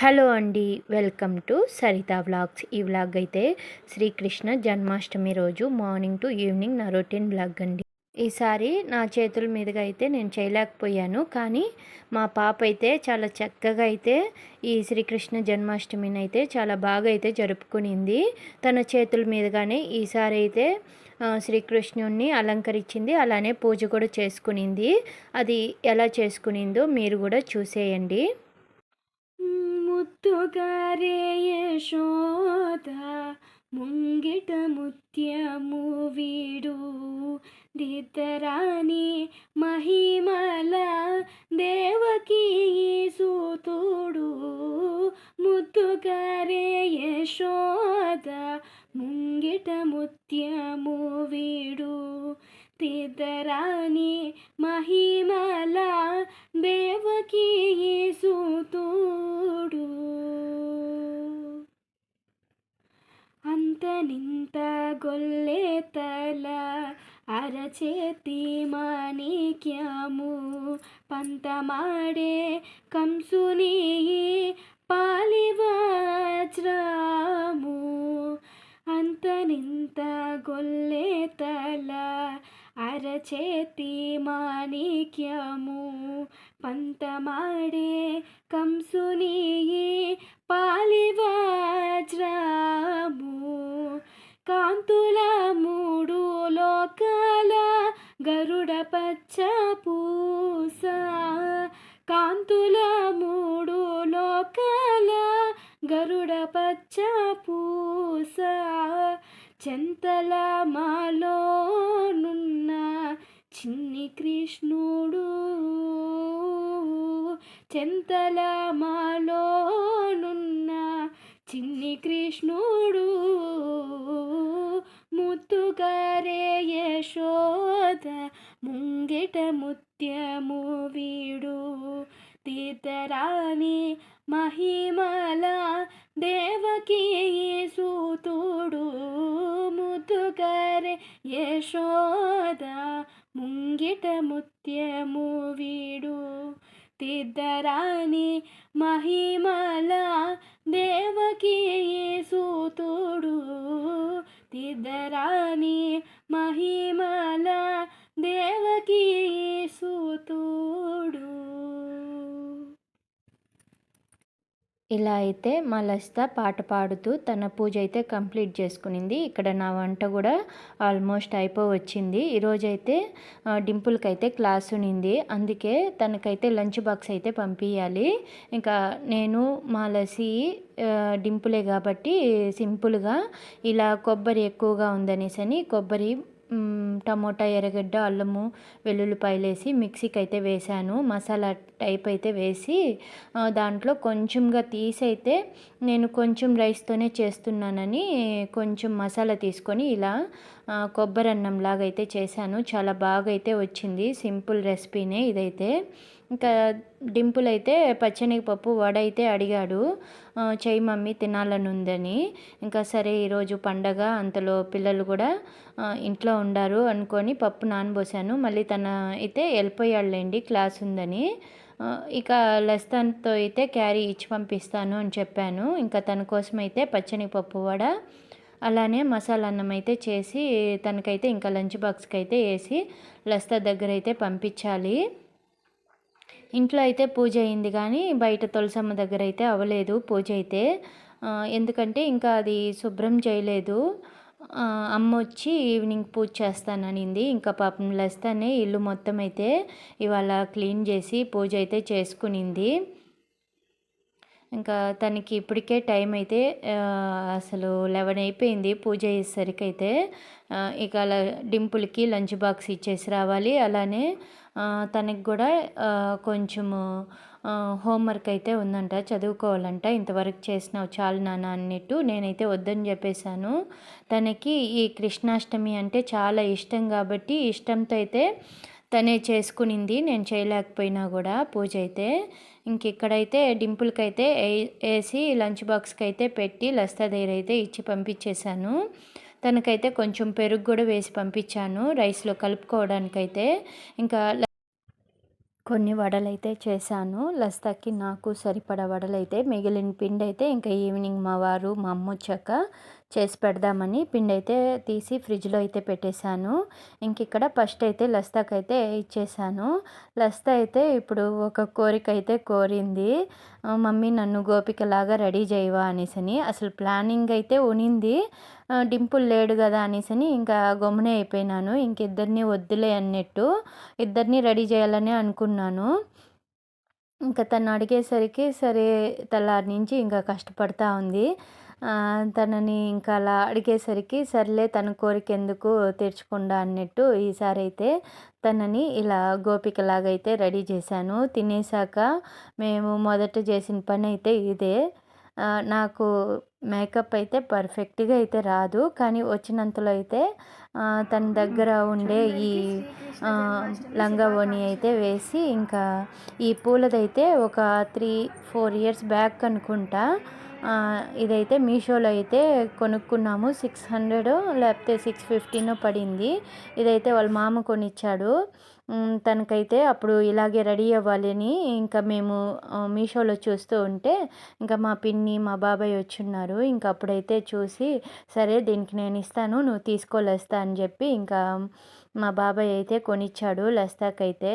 Hello అండి welcome to Saritha vlogs. ఈ vlog అయితే శ్రీకృష్ణ జన్మాష్టమి రోజు మార్నింగ్ టు ఈవినింగ్ నా రొటీన్ వ్లాగ్ అండి. ఈసారి నా చేతుల మీదుగా అయితే నేను చేయలేకపోయాను కానీ మా పాప అయితే చాలా చక్కగా అయితే ఈ శ్రీకృష్ణ జన్మాష్టమిని అయితే చాలా బాగా అయితే జరుపుకునింది. తన చేతుల మీదుగానే ఈసారి అయితే శ్రీకృష్ణుడిని అలంకరించింది అలానే పూజ కూడా చేసుకునింది. అది ఎలా చేసుకునిందో మీరు కూడా చూసేయండి. ముత్తుగారే యశోద ముంగిట ముత్యము వీడు. దిద్దరాని మహిమల దేవకీ సూతుడు ముత్తుగారే యశోద ముంగిట ముత్యము వీడు. తేతరాని మహిమల దేవకీ సూతుడు అంత నింత గొల్లే తల అరచేతి మాణిక్యము పంతమాడే కంసుని పాలివజ్రము. అంత నింత గొల్లే తల అరచేతి మాణిక్యము. పంతమాడే కంసుని పాలివజ్రము. కాంతుల మూడు లోకాల గరుడ పచ్చ పూస. కాంతుల మూడు లోకాల గరుడ పచ్చ పూస. చెంతల మాలోనున్న చిన్ని కృష్ణుడు. చెంతల మాలోనున్న చిన్ని కృష్ణుడు. ముత్తుకరే యశోద ముంగిట ముత్యము వీడు. తీర్థరాణి మహిమల దేవకీ సూతుడు ముద్దుగరే యశోద ముంగిట ముత్యము వీడు తిద్దరాని మహిమల దేవకి సూతుడు తిద్దరాని మహిమల దేవకి సూతుడు ఇలా అయితే మా లసిత పాట పాడుతూ తన పూజ అయితే కంప్లీట్ చేసుకునింది. ఇక్కడ నా వంట కూడా ఆల్మోస్ట్ అయిపో వచ్చింది ఈరోజైతే డింపుల్కి అయితే క్లాస్ ఉనింది అందుకే తనకైతే లంచ్ బాక్స్ అయితే పంపించాలి ఇంకా నేను మా లసి డింపులే కాబట్టి సింపుల్గా ఇలా కొబ్బరి ఎక్కువగా ఉందనేసి అని కొబ్బరి టమోటా ఎర్రగడ్డ అల్లము వెల్లుల్లిపాయలు వేసి మిక్సీకి అయితే వేసాను మసాలా టైప్ అయితే వేసి దాంట్లో కొంచెంగా తీసి అయితే నేను కొంచెం రైస్తోనే చేస్తున్నానని కొంచెం మసాలా తీసుకొని ఇలా కొబ్బరి అన్నం లాగా అయితే చేశాను. చాలా బాగా అయితే వచ్చింది సింపుల్ రెసిపీనే ఇదైతే. ఇంకా డింపుల్ అయితే పచ్చనిపప్పు వడ అయితే అడిగాడు చెయ్యి మమ్మీ తినాలని ఉందని ఇంకా సరే ఈరోజు పండగ అంతలో పిల్లలు కూడా ఇంట్లో ఉండారు అనుకొని పప్పు నానబోసాను మళ్ళీ తన అయితే వెళ్ళిపోయాడులేండి క్లాస్ ఉందని ఇక లస్తాన్తో అయితే క్యారీ ఇచ్చి పంపిస్తాను అని చెప్పాను. ఇంకా తన కోసం అయితే పచ్చని పప్పు వడ అలానే మసాలా అన్నం అయితే చేసి తనకైతే ఇంకా లంచ్ బాక్స్కి అయితే వేసి లస్తా దగ్గర అయితే పంపించాలి. ఇంట్లో అయితే పూజ అయింది కానీ బయట తులసమ్మ దగ్గర అయితే అవ్వలేదు పూజ అయితే. ఎందుకంటే ఇంకా అది శుభ్రం చేయలేదు. అమ్మ వచ్చి ఈవినింగ్ పూజ చేస్తాననింది. ఇంకా పాపం లెస్తానే ఇల్లు మొత్తం అయితే ఇవాళ క్లీన్ చేసి పూజ అయితే చేసుకునింది. ఇంకా తనకి ఇప్పటికే టైం అయితే అసలు లెవెన్ అయిపోయింది పూజ అయ్యేసరికి అయితే. ఇక అలా డింపుల్కి లంచ్ బాక్స్ ఇచ్చేసి రావాలి. అలానే తనకి కూడా కొంచెము హోంవర్క్ అయితే ఉందంట చదువుకోవాలంట. ఇంతవరకు చేసినావు చాలు నాన్న అన్నట్టు నేనైతే వద్దని చెప్పేశాను. తనకి ఈ కృష్ణాష్టమి అంటే చాలా ఇష్టం కాబట్టి ఇష్టంతో అయితే తనే చేసుకునింది. నేను చేయలేకపోయినా కూడా పూజ అయితే. ఇంక ఇక్కడైతే డింపుల్కి అయితే వేసి లంచ్ బాక్స్కి అయితే పెట్టి లస్తా దగ్గర అయితే ఇచ్చి పంపించేశాను. తనకైతే కొంచెం పెరుగు కూడా వేసి పంపించాను రైస్లో కలుపుకోవడానికైతే. ఇంకా కొన్ని వడలైతే చేశాను. లస్తాకి నాకు సరిపడా వడలైతే మిగిలిన పిండి అయితే ఇంకా ఈవినింగ్ మా వారు మా అమ్మ వచ్చాక చేసి పెడదామని పిండి అయితే తీసి ఫ్రిడ్జ్లో అయితే పెట్టేశాను. ఇంక ఇక్కడ ఫస్ట్ అయితే లస్తాకి అయితే ఇచ్చేసాను లస్తా అయితే ఇప్పుడు ఒక కోరిక అయితే కోరింది. మమ్మీ నన్ను గోపికలాగా రెడీ చేయవా అనేసని. అసలు ప్లానింగ్ అయితే ఉనింది. డింపుల్ లేడు కదా అనేసని ఇంకా గమ్మునే అయిపోయినాను. ఇంక ఇద్దరిని వద్దులే అన్నట్టు ఇద్దరిని రెడీ చేయాలని అనుకున్నాను. ఇంకా తను అడిగేసరికి సరే తలారి నుంచి ఇంకా కష్టపడతా ఉంది. తనని ఇంకా అలా అడిగేసరికి సర్లే తన కోరిక ఎందుకు తీర్చకుండా అన్నట్టు ఈసారి అయితే తనని ఇలా గోపికలాగా అయితే రెడీ చేశాను. తినేసాక మేము మొదట చేసిన పని అయితే ఇదే. నాకు మేకప్ అయితే పర్ఫెక్ట్గా అయితే రాదు. కానీ వచ్చినంతలో అయితే తన దగ్గర ఉండే ఈ ఆ, లంగా ఓణి అయితే వేసి ఇంకా ఈ పూలదైతే ఒక త్రీ ఫోర్ ఇయర్స్ బ్యాక్ అనుకుంటా. ఇదైతే మీషోలో అయితే కొనుక్కున్నాము. సిక్స్ హండ్రెడ్ లేకపోతే సిక్స్ ఫిఫ్టీనో పడింది. ఇదైతే వాళ్ళ మామ కొనిచ్చాడు. తనకైతే అప్పుడు ఇలాగే రెడీ అవ్వాలని ఇంకా మేము మీషోలో చూస్తూ ఉంటే ఇంకా మా పిన్ని మా బాబాయ్ వచ్చున్నారు. ఇంకా అప్పుడైతే చూసి సరే దీనికి నేను ఇస్తాను నువ్వు తీసుకోలేస్తా అని చెప్పి ఇంకా మా బాబాయ్ అయితే కొనిచ్చాడు లస్తాకైతే.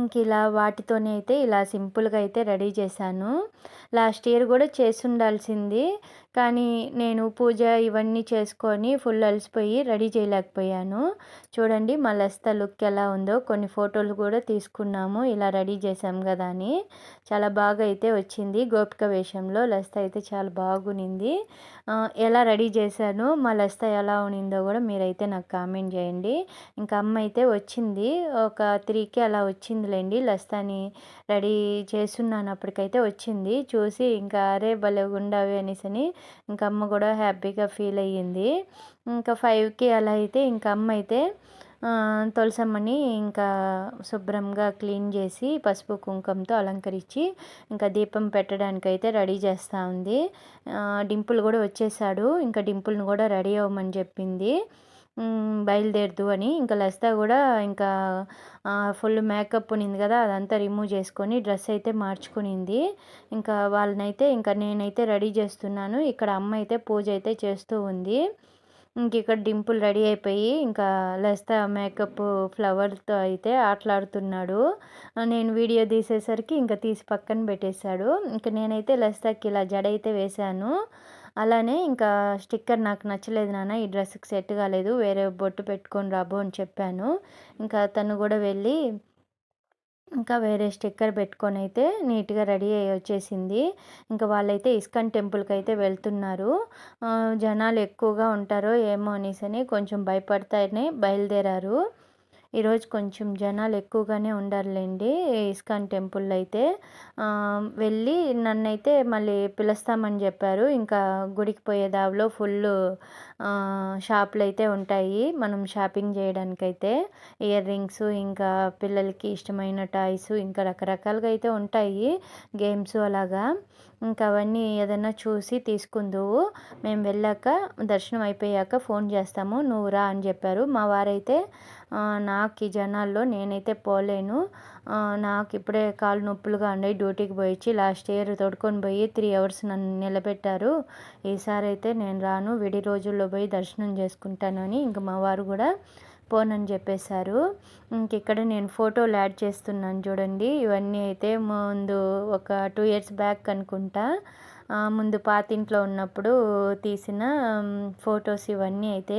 ఇంక ఇలా వాటితోనే అయితే ఇలా సింపుల్గా అయితే రెడీ చేశాను. లాస్ట్ ఇయర్ కూడా చేసి ఉండాల్సింది. కానీ నేను పూజ ఇవన్నీ చేసుకొని ఫుల్ అలసిపోయి రెడీ చేయలేకపోయాను. చూడండి మా లస్త లుక్ ఎలా ఉందో. కొన్ని ఫోటోలు కూడా తీసుకున్నాము. ఇలా రెడీ చేసాం కదా అని. చాలా బాగా అయితే వచ్చింది. గోపిక వేషంలో లస్త అయితే చాలా బాగునింది. ఎలా రెడీ చేశాను? మా లస్త ఎలా ఉనిందో కూడా మీరైతే నాకు కామెంట్ చేయండి. ఇంకా అమ్మ అయితే వచ్చింది. ఒక త్రీకి అలా వచ్చిందిలేండి. లస్తాని రెడీ చేస్తున్నాను అప్పటికైతే వచ్చింది. చూసి ఇంకా అరే భలే ఉండవి అని ఇంకా అమ్మ కూడా హ్యాపీగా ఫీల్ అయ్యింది. ఇంకా ఫైవ్కి అలా అయితే ఇంకా అమ్మ అయితే తులసమ్మని ఇంకా శుభ్రంగా క్లీన్ చేసి పసుపు కుంకుమతో అలంకరించి ఇంకా దీపం పెట్టడానికి అయితే రెడీ చేస్తూ ఉంది. డింపుల్ కూడా వచ్చేసాడు. ఇంకా డింపుల్ని కూడా రెడీ అవ్వమని చెప్పింది. బయలుదేరదు అని. ఇంకా లస్తా కూడా ఇంకా ఫుల్ మేకప్ ఉన్నింది కదా అదంతా రిమూవ్ చేసుకొని డ్రెస్ అయితే మార్చుకునింది. ఇంకా వాళ్ళనైతే ఇంకా నేనైతే రెడీ చేస్తున్నాను. ఇక్కడ అమ్మ అయితే పూజ అయితే చేస్తూ ఉంది. ఇంక ఇక్కడ డింపుల్ రెడీ అయిపోయి ఇంకా లస్తా మేకప్ ఫ్లవర్తో అయితే ఆటలాడుతున్నాడు. నేను వీడియో తీసేసరికి ఇంకా తీసి పక్కన పెట్టేశాడు. ఇంకా నేనైతే లస్తాకి ఇలా జడ అయితే వేశాను. అలానే ఇంకా స్టిక్కర్ నాకు నచ్చలేదు నాన్న ఈ డ్రెస్కి సెట్ కాలేదు వేరే బొట్టు పెట్టుకొని రాబో అని చెప్పాను. ఇంకా తను కూడా వెళ్ళి ఇంకా వేరే స్టిక్కర్ పెట్టుకొని అయితే నీట్గా రెడీ అయ్యి వచ్చేసింది. ఇంకా వాళ్ళైతే ఇస్కాన్ టెంపుల్కి అయితే వెళ్తున్నారు. జనాలు ఎక్కువగా ఉంటారో ఏమో అనేసి కొంచెం భయపడతానే బయలుదేరారు. ఈరోజు కొంచెం జనాలు ఎక్కువగానే ఉండారులేండి ఇస్కాన్ టెంపుల్ అయితే. వెళ్ళి నన్నైతే మళ్ళీ పిలుస్తామని చెప్పారు. ఇంకా గుడికి పోయే దారిలో ఫుల్ షాపులు అయితే ఉంటాయి. మనం షాపింగ్ చేయడానికైతే ఇయర్ రింగ్స్ ఇంకా పిల్లలకి ఇష్టమైన టాయ్స్ ఇంకా రకరకాలుగా అయితే ఉంటాయి. గేమ్స్ అలాగా. ఇంకా అవన్నీ ఏదైనా చూసి తీసుకుందువు. మేము వెళ్ళాక దర్శనం అయిపోయాక ఫోన్ చేస్తాము. నువ్వు రా అని చెప్పారు. మా వారైతే నాకు ఈ జనాల్లో నేనైతే పోలేను. నాకు ఇప్పుడే కాళ్ళు నొప్పులుగా ఉన్నాయి. డ్యూటీకి పోయి వచ్చి లాస్ట్ ఇయర్ తోడుకొని పోయి త్రీ అవర్స్ నన్ను నిలబెట్టారు. ఈసారి అయితే నేను రాను. విడి రోజుల్లో పోయి దర్శనం చేసుకుంటాను అని ఇంక మా వారు కూడా పోనని చెప్పేశారు. ఇంక ఇక్కడ నేను ఫోటోలు యాడ్ చేస్తున్నాను చూడండి. ఇవన్నీ అయితే ముందు ఒక టూ ఇయర్స్ బ్యాక్ అనుకుంటా. ముందు పాతింట్లో ఉన్నప్పుడు తీసిన ఫొటోస్ ఇవన్నీ అయితే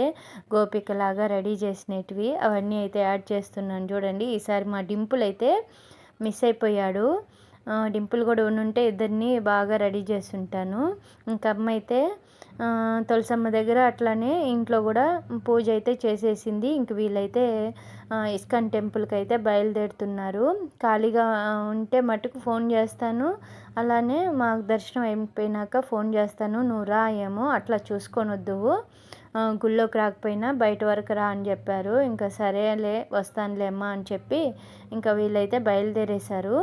గోపికలాగా రెడీ చేసినటివి. అవన్నీ అయితే యాడ్ చేస్తున్నాను చూడండి. ఈసారి మా డింపుల్ అయితే మిస్ అయిపోయాడు. డింపుల్ కూడా ఉంటే ఇద్దరిని బాగా రెడీ చేస్తుంటాను. ఇంకా అమ్మ అయితే తులసమ్మ దగ్గర అట్లానే ఇంట్లో కూడా పూజ అయితే చేసేసింది. ఇంక వీళ్ళైతే ఇస్కాన్ టెంపుల్కి అయితే బయలుదేరుతున్నారు. ఖాళీగా ఉంటే మటుకు ఫోన్ చేస్తాను. అలానే మాకు దర్శనం అయిపోయినాక ఫోన్ చేస్తాను. నువ్వు రా ఏమో అట్లా చూసుకొని వద్దువు గుళ్ళోకి రాకపోయినా బయట వరకు రా అని చెప్పారు. ఇంకా సరేలే వస్తానులేమ్మా అని చెప్పి ఇంకా వీళ్ళైతే బయలుదేరేశారు.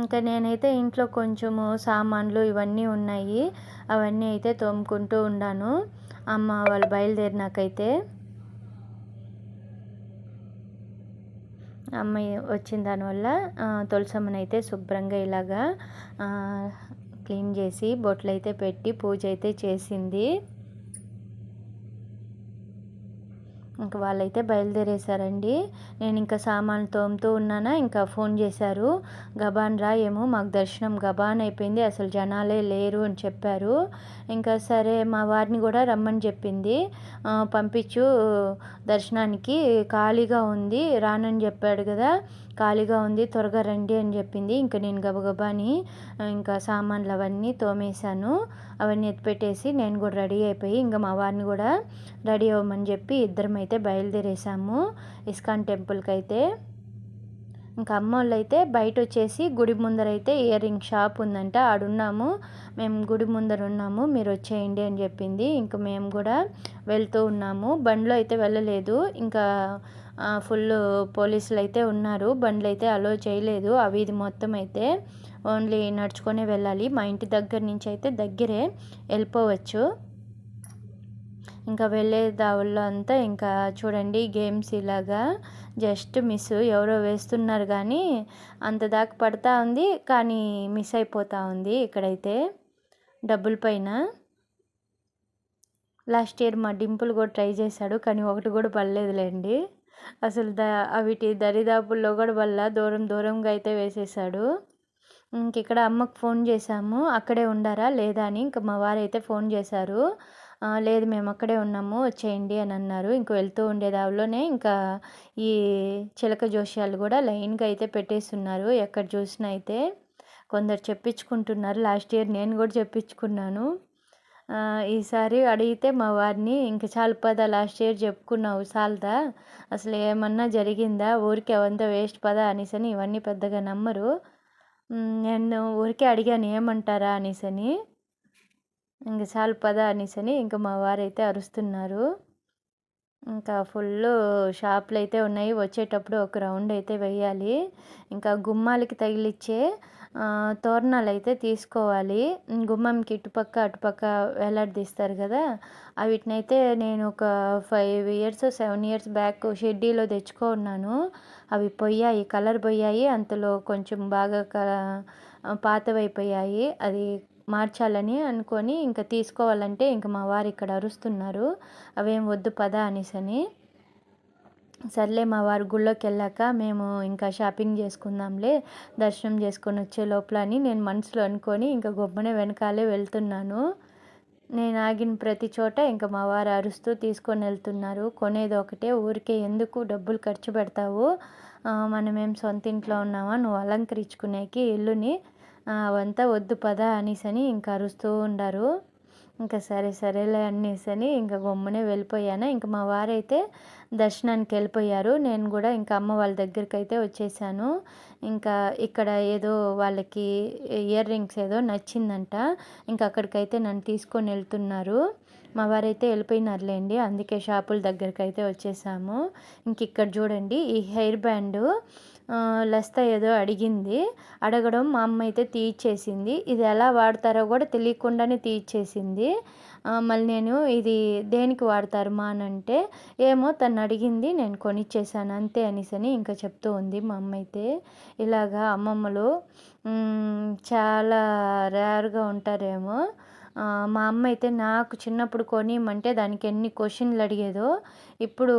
ఇంకా నేనైతే ఇంట్లో కొంచెము సామాన్లు ఇవన్నీ ఉన్నాయి. అవన్నీ అయితే తోముకుంటూ ఉన్నాను అమ్మ వాళ్ళు బయలుదేరినాకైతే. అమ్మాయి వచ్చిన దానివల్ల తులసమ్మని అయితే శుభ్రంగా ఇలాగా క్లీన్ చేసి బొట్లు అయితే పెట్టి పూజ అయితే చేసింది. ఇంకా వాళ్ళైతే బయలుదేరేశారండి. నేను ఇంకా సామాన్లు తోముతూ ఉన్నానా ఇంకా ఫోన్ చేశారు. గబాన్ రా ఏమో మాకు దర్శనం గబాన్ అయిపోయింది అసలు జనాలే లేరు అని చెప్పారు. ఇంకా సరే మా వారిని కూడా రమ్మని చెప్పింది. పంపించు దర్శనానికి ఖాళీగా ఉంది రానని చెప్పాడు కదా. ఖాళీగా ఉంది త్వరగా రండి అని చెప్పింది. ఇంకా నేను గబగబాని ఇంకా సామాన్లు అవన్నీ తోమేశాను. అవన్నీ ఎత్తిపెట్టేసి నేను కూడా రెడీ అయిపోయి ఇంకా మా వారిని కూడా రెడీ అవ్వమని చెప్పి ఇద్దరం అయితే బయలుదేరేసాము ఇస్కాన్ టెంపుల్కి అయితే ఇంకా అమ్మ వాళ్ళు అయితే బయట వచ్చేసి గుడి ముందర అయితే ఇయర్ రింగ్ షాప్ ఉందంట ఆడున్నాము. మేము గుడి ముందర ఉన్నాము మీరు వచ్చేయండి అని చెప్పింది. ఇంకా మేము కూడా వెళ్తూ ఉన్నాము. బండ్లో అయితే వెళ్ళలేదు. ఇంకా ఫుల్ పోలీసులు అయితే ఉన్నారు. బండ్లు అయితే అలో చేయలేదు. ఆ వీధి మొత్తం అయితే ఓన్లీ నడుచుకొనే వెళ్ళాలి. మా ఇంటి దగ్గర నుంచి అయితే దగ్గరే వెళ్ళిపోవచ్చు. ఇంకా వెళ్ళే దావుల్లో అంతా ఇంకా చూడండి గేమ్స్ ఇలాగా జస్ట్ మిస్ ఎవరో వేస్తున్నారు కానీ అంత దాకా పడతా ఉంది కానీ మిస్ అయిపోతూ ఉంది ఇక్కడైతే డబ్బుల పైన. లాస్ట్ ఇయర్ మా డింపుల్ కూడా ట్రై చేశాడు కానీ ఒకటి కూడా పడలేదులేండి. అసలు ద అవిటి దరిదాపుల్లో కూడా వల్ల దూరం దూరంగా అయితే వేసేసాడు ఇక్కడ అమ్మకు ఫోన్ చేశాము. అక్కడే ఉండారా లేదా అని ఇంకా మా వారైతే ఫోన్ చేశారు. లేదు మేము అక్కడే ఉన్నాము వచ్చేయండి అని అన్నారు. ఇంక వెళ్తూ ఉండే దారిలోనే ఇంకా ఈ చిలక జోష్యాలు కూడా లైన్గా అయితే పెట్టేస్తున్నారు. ఎక్కడ చూసినా అయితే కొందరు చెప్పించుకుంటున్నారు. లాస్ట్ ఇయర్ నేను కూడా చెప్పించుకున్నాను. ఈసారి అడిగితే మా వారిని ఇంక చాలు పద లాస్ట్ ఇయర్ చెప్పుకున్నావు చాలదా అసలు ఏమన్నా జరిగిందా? ఊరికే అవంతా వేస్ట్ పదా అనేసని ఇవన్నీ పెద్దగా నమ్మరు. నేను ఊరికే అడిగాను ఏమంటారా అనేసని. ఇంక చాలు పద అనేసని ఇంకా మా వారైతే అరుస్తున్నారు. ఇంకా ఫుల్ షాపులు అయితే ఉన్నాయి. వచ్చేటప్పుడు ఒక రౌండ్ అయితే వేయాలి. ఇంకా గుమ్మాలకి తగిలిచ్చే తోరణాలు అయితే తీసుకోవాలి. గుమ్మంకి ఇటుపక్క అటుపక్క వేలాడదీస్తారు కదా. అవిటినైతే నేను ఒక five years seven years back షెడ్డీలో తెచ్చుకో ఉన్నాను. అవి పోయాయి కలర్ పోయాయి. అంతలో కొంచెం బాగా క పాతవైపోయాయి. అది మార్చాలని అనుకొని ఇంకా తీసుకోవాలంటే ఇంకా మా వారు ఇక్కడ అరుస్తున్నారు. అవేం వద్దు పద అనేసని. సర్లే మా వారు గుళ్ళోకి వెళ్ళాక మేము ఇంకా షాపింగ్ చేసుకుందాంలే దర్శనం చేసుకొని వచ్చే లోపల అని నేను మనసులో అనుకొని ఇంకా గొప్పనే వెనకాలే వెళ్తున్నాను. నేను ఆగిన ప్రతి చోట ఇంకా మా వారు అరుస్తూ తీసుకొని వెళ్తున్నారు. కొనేది ఒకటే ఊరికే ఎందుకు డబ్బులు ఖర్చు పెడతావు? మనమేం సొంత ఇంట్లో ఉన్నామా? నువ్వు అలంకరించుకునేకి ఇల్లుని అవంతా వద్దు పద అనేసని ఇంకా అరుస్తూ ఉండారు. ఇంకా సరే సరేలే అనేసని ఇంకా గమ్మునే వెళ్ళిపోయాను. ఇంకా మా వారైతే దర్శనానికి వెళ్ళిపోయారు. నేను కూడా ఇంకా అమ్మ వాళ్ళ దగ్గరికి అయితే వచ్చేసాను. ఇంకా ఇక్కడ ఏదో వాళ్ళకి ఇయర్ రింగ్స్ ఏదో నచ్చిందంట. ఇంకా అక్కడికైతే నన్ను తీసుకొని వెళ్తున్నారు. మా వారైతే వెళ్ళిపోయినారులేండి. అందుకే షాపుల దగ్గరికి అయితే వచ్చేసాము. ఇంక ఇక్కడ చూడండి ఈ హెయిర్ బ్యాండ్ లస్తా ఏదో అడిగింది. అడగడం మా అమ్మ అయితే తీయిచ్చేసింది. ఇది ఎలా వాడతారో కూడా తెలియకుండానే తీయిచ్చేసింది. మళ్ళీ నేను ఇది దేనికి వాడతారు మా అని అంటే ఏమో తను అడిగింది నేను కొనిచ్చేసాను అంతే అనేసని ఇంకా చెప్తూ ఉంది మా అమ్మ అయితే. ఇలాగా అమ్మమ్మలు చాలా రేర్గా ఉంటారేమో. మా అమ్మ అయితే నాకు చిన్నప్పుడు కొనియమంటే దానికి ఎన్ని క్వశ్చన్లు అడిగేదో ఇప్పుడు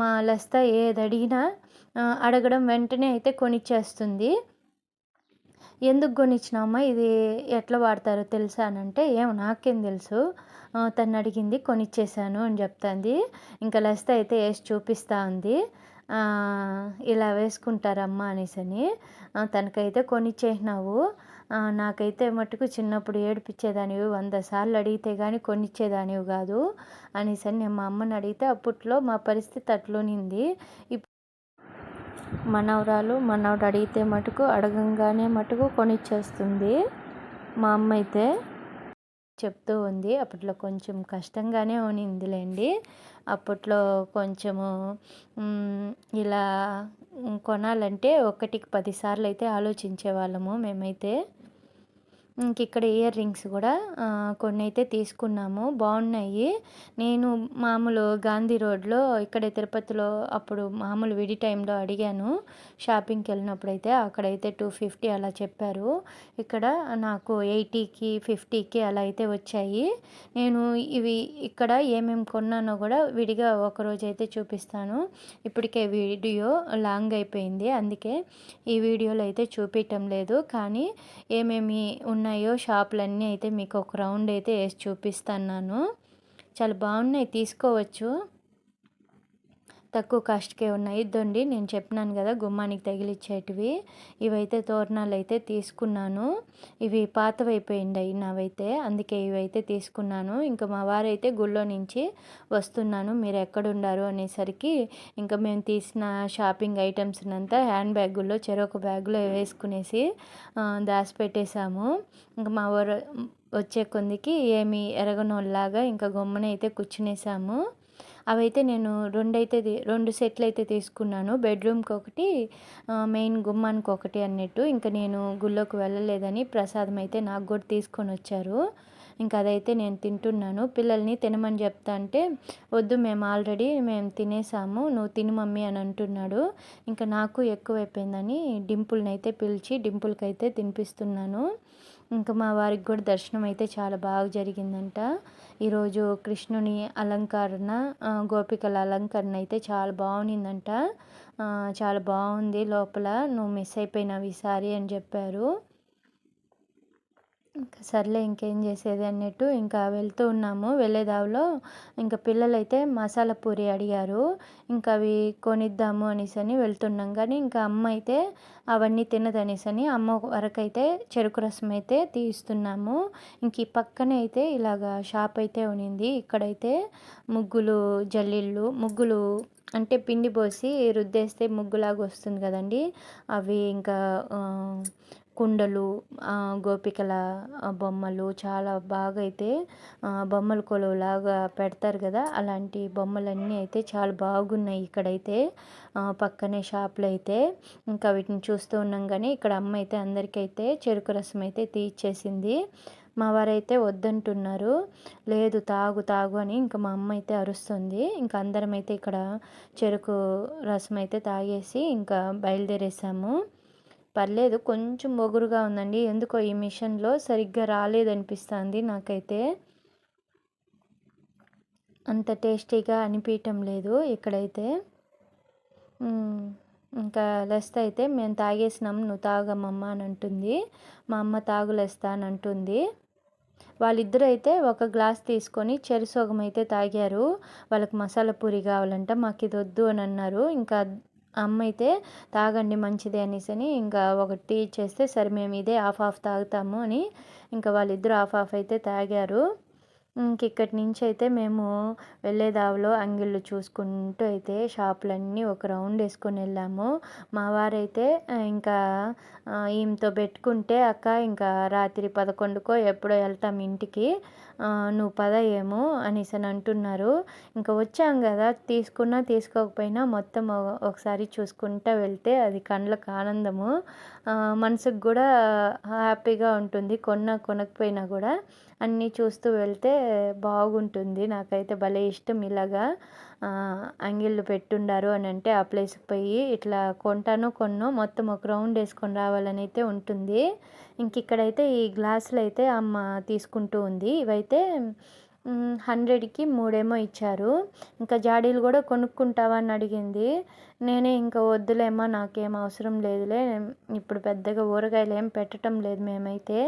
మా లస్తా ఏది అడిగినా అడగడం వెంటనే అయితే కొనిచ్చేస్తుంది. ఎందుకు కొనిచ్చినామా ఇది ఎట్లా వాడతారో తెలుసా? అని అంటే ఏం నాకేం తెలుసు. తను అడిగింది కొనిచ్చేసాను అని చెప్తుంది. ఇంకా లస్త అయితే వేసి చూపిస్తూ ఉంది. ఇలా వేసుకుంటారమ్మా అనేసి అని. తనకైతే కొనిచ్చేసినావు. నాకైతే మటుకు చిన్నప్పుడు ఏడిపించేదానివి వంద సార్లు అడిగితే కానీ కొనిచ్చేదానివి కాదు అనేసని నేను మా అమ్మని అడిగితే అప్పట్లో మా పరిస్థితి అట్లునింది. ఇప్ మనవరాలు మనవడు అడిగితే మటుకు అడగంగానే మటుకు కొనిచ్చేస్తుంది. మా అమ్మ అయితే చెప్తూ ఉంది అప్పట్లో కొంచెం కష్టంగానే ఉనిందిలేండి అప్పట్లో కొంచెము ఇలా కొనాలంటే ఒకటికి పదిసార్లు అయితే ఆలోచించే వాళ్ళము మేమైతే. ఇంక ఇక్కడ ఇయర్ రింగ్స్ కూడా కొన్ని అయితే తీసుకున్నాము. బాగున్నాయి. నేను మామూలు గాంధీ రోడ్లో ఇక్కడ తిరుపతిలో అప్పుడు మామూలు విడి టైంలో అడిగాను. షాపింగ్కి వెళ్ళినప్పుడు అయితే అక్కడైతే టూ ఫిఫ్టీ అలా చెప్పారు. ఇక్కడ నాకు ఎయిటీకి ఫిఫ్టీకి అలా అయితే వచ్చాయి. నేను ఇవి ఇక్కడ ఏమేమి కొన్నానో కూడా విడిగా ఒకరోజు అయితే చూపిస్తాను. ఇప్పటికే వీడియో లాంగ్ అయిపోయింది. అందుకే ఈ వీడియోలో అయితే చూపించటం లేదు. కానీ ఏమేమి ఉన్నాయో షాపులన్నీ అయితే మీకు ఒక రౌండ్ అయితే వేసి చూపిస్తున్నాను చాలా బాగున్నాయి తీసుకోవచ్చు. తక్కువ కాస్ట్కే ఉన్నాయి. ఇద్దండి నేను చెప్పినాను కదా గుమ్మానికి తగిలిచ్చేటివి. ఇవైతే తోరణాలు అయితే తీసుకున్నాను. ఇవి పాతవైపోయిండాయి నావైతే అందుకే ఇవైతే తీసుకున్నాను. ఇంకా మా వారైతే గుళ్ళో నుంచి వస్తున్నాను మీరు ఎక్కడుండారు అనేసరికి ఇంకా మేము తీసిన షాపింగ్ ఐటమ్స్ అంతా హ్యాండ్ బ్యాగుల్లో చెరొక బ్యాగులో వేసుకునేసి దాచిపెట్టేశాము. ఇంకా మా వారు వచ్చే కొందికి ఏమి ఎరగనోళ్ళలాగా ఇంకా గమ్మున కూర్చునేసాము అవైతే నేను రెండైతే రెండు సెట్లు అయితే తీసుకున్నాను. బెడ్రూమ్కి ఒకటి మెయిన్ గుమ్మానికి ఒకటి అన్నట్టు. ఇంకా నేను గుళ్ళోకి వెళ్ళలేదని ప్రసాదం అయితే నాకు కూడా తీసుకొని వచ్చారు ఇంకా అదైతే నేను తింటున్నాను. పిల్లల్ని తినమని చెప్తా అంటే వద్దు మేము ఆల్రెడీ మేము తినేసాము నువ్వు తిని మమ్మీ అని అంటున్నాడు. ఇంకా నాకు ఎక్కువైపోయిందని డింపుల్ని అయితే పిలిచి డింపుల్కి అయితే తినిపిస్తున్నాను. ఇంకా మా వారికి కూడా దర్శనం అయితే చాలా బాగా జరిగిందంట. ఈరోజు కృష్ణుని అలంకరణ గోపికల అలంకరణ అయితే చాలా బాగునిందంట. చాలా బాగుంది లోపల. నువ్వు మిస్ అయిపోయినావు ఈసారి అని చెప్పారు. ఇంకా సర్లే ఇంకేం చేసేది అన్నట్టు ఇంకా వెళ్తూ ఉన్నాము. వెళ్ళేదావులో ఇంకా పిల్లలైతే మసాలా పూరి అడిగారు. ఇంకా అవి కొనిద్దాము అనేసి అని వెళ్తున్నాం. కానీ ఇంకా అమ్మ అయితే అవన్నీ తినదనేసి అని అమ్మ వరకైతే చెరుకు రసం అయితే తీస్తున్నాము. ఇంక ఈ పక్కనే అయితే ఇలాగా షాప్ అయితే ఉనింది. ఇక్కడైతే ముగ్గులు జల్లిళ్ళు ముగ్గులు అంటే పిండి పోసి రుద్దేస్తే ముగ్గులాగా వస్తుంది కదండి. అవి ఇంకా కుండలు గోపికల బొమ్మలు చాలా బాగా అయితే బొమ్మల కొలువులాగా పెడతారు కదా. అలాంటి బొమ్మలన్నీ అయితే చాలా బాగున్నాయి ఇక్కడైతే. పక్కనే షాప్లో అయితే. ఇంకా వీటిని చూస్తూ ఉన్నాం కానీ ఇక్కడ అమ్మ అయితే అందరికైతే చెరుకు రసం అయితే తీర్చేసింది మా వారైతే వద్దంటున్నారు. లేదు తాగు తాగు అని ఇంకా మా అమ్మ అయితే అరుస్తుంది. ఇంకా అందరం అయితే ఇక్కడ చెరుకు రసం అయితే తాగేసి ఇంకా బయలుదేరేసాము. పర్లేదు కొంచెం ఒగురుగా ఉందండి. ఎందుకో ఈ మిషన్లో సరిగ్గా రాలేదనిపిస్తుంది నాకైతే. అంత టేస్టీగా అనిపించటం లేదు ఇక్కడైతే. ఇంకా లెస్త అయితే మేము తాగేసినాం నువ్వు తాగమమ్మ అని అంటుంది. మా అమ్మ తాగులేస్తా అని అంటుంది. వాళ్ళిద్దరూ అయితే ఒక గ్లాస్ తీసుకొని చెరుసోగం అయితే తాగారు. వాళ్ళకి మసాలా పూరి కావాలంట మాకు ఇది వద్దు అని అన్నారు. ఇంకా అమ్మ అయితే తాగండి మంచిది అనేసి అని ఇంకా ఒకటి టీ ఇచ్చేస్తే సరే మేము ఇదే హాఫ్ హాఫ్ తాగుతాము అని ఇంకా వాళ్ళిద్దరూ హాఫ్ హాఫ్ అయితే తాగారు. ఇంక ఇక్కడి నుంచి అయితే మేము వెళ్ళేదావులో అంగిళ్ళు చూసుకుంటూ అయితే షాపులన్నీ ఒక రౌండ్ వేసుకొని వెళ్ళాము. మా వారైతే ఇంకా ఈమెతో పెట్టుకుంటే అక్క ఇంకా రాత్రి పదకొండుకో ఎప్పుడో వెళ్తాం ఇంటికి. నువ్వు పద ఏమో అనేసి అని అంటున్నారు. ఇంకా వచ్చాం కదా తీసుకున్నా తీసుకోకపోయినా మొత్తం ఒకసారి చూసుకుంటూ వెళ్తే అది కళ్ళకు ఆనందము. మనసుకు కూడా హ్యాపీగా ఉంటుంది. కొన్నా కొనకపోయినా కూడా అన్నీ చూస్తూ వెళ్తే బాగుంటుంది. నాకైతే భలే ఇష్టం ఇలాగా. అంగిళ్ళు పెట్టుండారు అని అంటే ఆ ప్లేస్కి పోయి ఇట్లా కొంటాను కొన్నో మొత్తం ఒక రౌండ్ వేసుకొని రావాలని అయితే ఉంటుంది. ఇంక ఇక్కడైతే ఈ గ్లాసులు అయితే అమ్మ తీసుకుంటూ ఉంది. ఇవైతే హండ్రెడ్కి మూడేమో ఇచ్చారు. ఇంకా జాడీలు కూడా కొనుక్కుంటావా అని అడిగింది. నేనే ఇంకా వద్దులేమ్మా నాకేం అవసరం లేదులే. ఇప్పుడు పెద్దగా ఊరగాయలు ఏం పెట్టడం లేదు మేమైతే.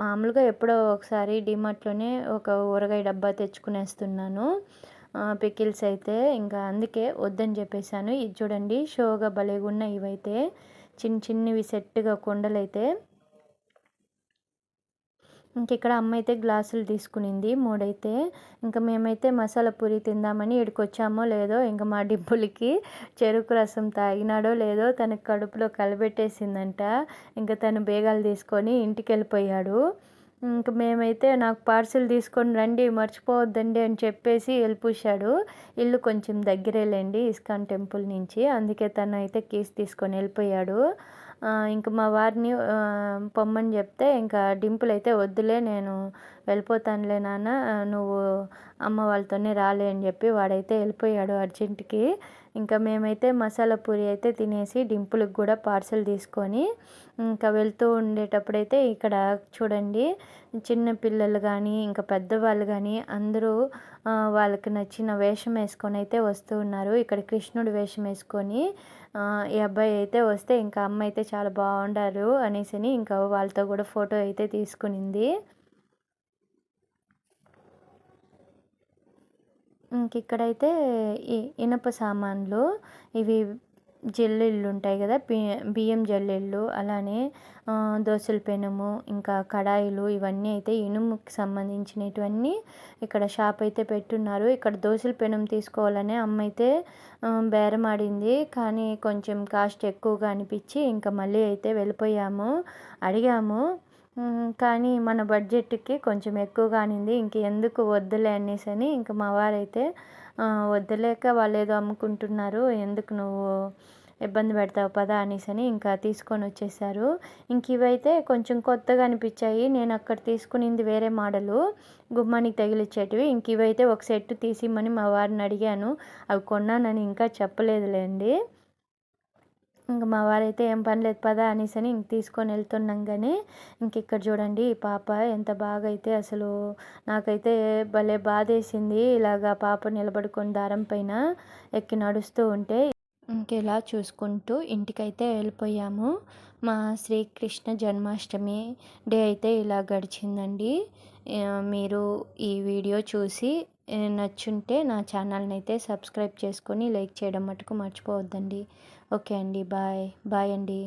మామూలుగా ఎప్పుడో ఒకసారి డిమార్ట్లోనే ఒక ఊరగాయ డబ్బా తెచ్చుకునేస్తున్నాను. పికిల్స్ అయితే ఇంకా అందుకే వద్దని చెప్పేశాను. ఇది చూడండి షోగా భలేగా ఉన్నాయి ఇవైతే. చిన్న చిన్నవి సెట్గా కొండలైతే. ఇంక ఇక్కడ అమ్మ అయితే గ్లాసులు తీసుకునింది మూడైతే. ఇంకా మేమైతే మసాలా పూరి తిందామని ఇక్కడికి వచ్చామో లేదో ఇంకా మా డిబ్బులకి చెరుకు రసం తాగినాడో లేదో తన కడుపులో కలబెట్టేసిందంట. ఇంకా తను బేగాలు తీసుకొని ఇంటికి వెళ్ళిపోయాడు ఇంక మేమైతే నాకు పార్సిల్ తీసుకొని రండి మర్చిపోవద్దండి అని చెప్పేసి వెళ్ళిపూశాడు ఇల్లు కొంచెం దగ్గరేలేండి ఇస్కాన్ టెంపుల్ నుంచి. అందుకే తను అయితే కీస్ తీసుకొని వెళ్ళిపోయాడు. ఇంకా మా వారిని పొమ్మని చెప్తే ఇంకా డింపుల్ అయితే వద్దులే నేను వెళ్ళిపోతానులే నాన్న నువ్వు అమ్మ వాళ్ళతోనే రాలే అని చెప్పి వాడైతే వెళ్ళిపోయాడు అర్జెంటుకి. ఇంకా మేమైతే మసాలా పూరి అయితే తినేసి డింపుల్కి కూడా పార్సల్ తీసుకొని ఇంకా వెళ్తూ ఉండేటప్పుడైతే ఇక్కడ చూడండి చిన్న పిల్లలు కానీ ఇంకా పెద్దవాళ్ళు కానీ అందరూ వాళ్ళకి నచ్చిన వేషం వేసుకొని అయితే వస్తూ ఉన్నారు. ఇక్కడ కృష్ణుడు వేషం వేసుకొని ఈ అబ్బాయి అయితే వస్తే ఇంకా అమ్మ అయితే చాలా బాగుండారు అనేసి ఇంకా వాళ్ళతో కూడా ఫోటో అయితే తీసుకునింది. ఇంక ఇక్కడైతే ఈ ఇనప సామాన్లు ఇవి జల్లెళ్ళు ఉంటాయి కదా బియ్యం జల్లెళ్ళు అలానే దోశల పెనము ఇంకా కడాయిలు ఇవన్నీ అయితే ఇనుముకి సంబంధించినటువన్నీ ఇక్కడ షాప్ అయితే పెట్టున్నారు. ఇక్కడ దోశల పెనం తీసుకోవాలనే అమ్మ అయితే బేరమాడింది. కానీ కొంచెం కాస్ట్ ఎక్కువగా అనిపించి ఇంకా మళ్ళీ అయితే వెళ్ళిపోయాము అడిగాము. కానీ మన బడ్జెట్కి కొంచెం ఎక్కువగా అనింది. ఇంక ఎందుకు వద్దులే అనేసి అని ఇంక మా వారైతే వద్దులేక వాళ్ళు ఏదో అమ్ముకుంటున్నారు ఎందుకు నువ్వు ఇబ్బంది పెడతావు పదా అనేసి అని ఇంకా తీసుకొని వచ్చేసారు. ఇంక ఇవైతే కొంచెం కొత్తగా అనిపించాయి. నేను అక్కడ తీసుకునింది వేరే మోడలు గుమ్మానికి తగిలిచ్చేటివి. ఇంక ఇవైతే ఒక సెట్ తీసిమ్మని మా వారిని అడిగాను. అవి కొన్నానని ఇంకా చెప్పలేదులేండి. ఇంక మా వారైతే ఏం పని లేదు పదా అనేసి అని ఇంక తీసుకొని వెళ్తున్నాగానే ఇంక ఇక్కడ చూడండి ఈ పాప ఎంత బాగా అయితే అసలు నాకైతే భలే బాధేసింది. ఇలాగా పాప నిలబడుకొని దారం పైన ఎక్కి నడుస్తూ ఉంటే ఇంకెలా చూసుకుంటూ ఇంటికైతే వెళ్ళిపోయాము. మా శ్రీకృష్ణ జన్మాష్టమి డే అయితే ఇలా గడిచిందండి. మీరు ఈ వీడియో చూసి నచ్చుంటే నా ఛానల్ని అయితే సబ్స్క్రైబ్ చేసుకొని లైక్ చేయడం మటుకు మర్చిపోవద్దండి. ఓకే అండి. బాయ్. బాయ్ అండి.